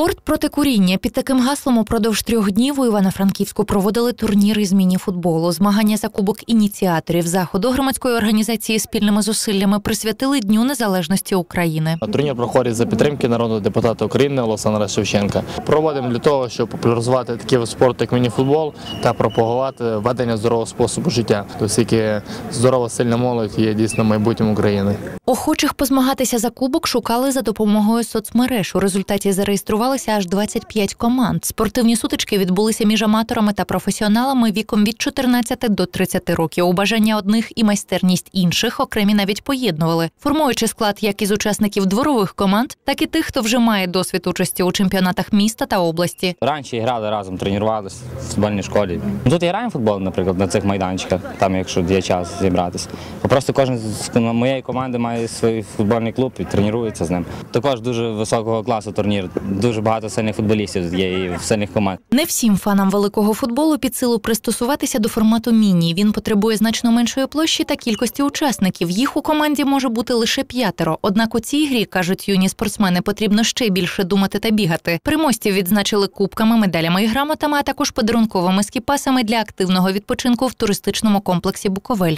Спорт проти куріння під таким гаслом упродовж трьох днів у Івано-Франківську проводили турнір із міні-футболу. Змагання за кубок ініціаторів заходу громадської організації спільними зусиллями присвятили Дню Незалежності України. Турнір проходить за підтримки народного депутата України Олександра Шевченка. Проводимо для того, щоб популяризувати такий вид спорту, як міні-футбол, та пропагувати ведення здорового способу життя, оскільки здорова сильна молодь є дійсно майбутнім України. Охочих позмагатися за кубок шукали за допомогою соцмереж. У результаті зареєструвалися аж 25 команд. Спортивні сутички відбулися між аматорами та професіоналами віком від 14 до 30 років. У бажання одних і майстерність інших окремі навіть поєднували, формуючи склад як із учасників дворових команд, так і тих, хто вже має досвід участі у чемпіонатах міста та області. Раніше грали разом, тренувалися в футбольній школі. Ну, Тут і граємо футбол, наприклад, на цих майданчиках, там, якщо є час зібратися. Просто кожен з моєї команди має свій футбольний клуб і тренується з ним. Також дуже високого класу турнір. Дуже багато сильних футболістів є і в сильних команд. Не всім фанам великого футболу під силу пристосуватися до формату міні. Він потребує значно меншої площі та кількості учасників. Їх у команді може бути лише п'ятеро. Однак у цій грі кажуть юні спортсмени, потрібно ще більше думати та бігати. Переможців відзначили кубками, медалями і грамотами, а також подарунковими скіпасами для активного відпочинку в туристичному комплексі Буковель.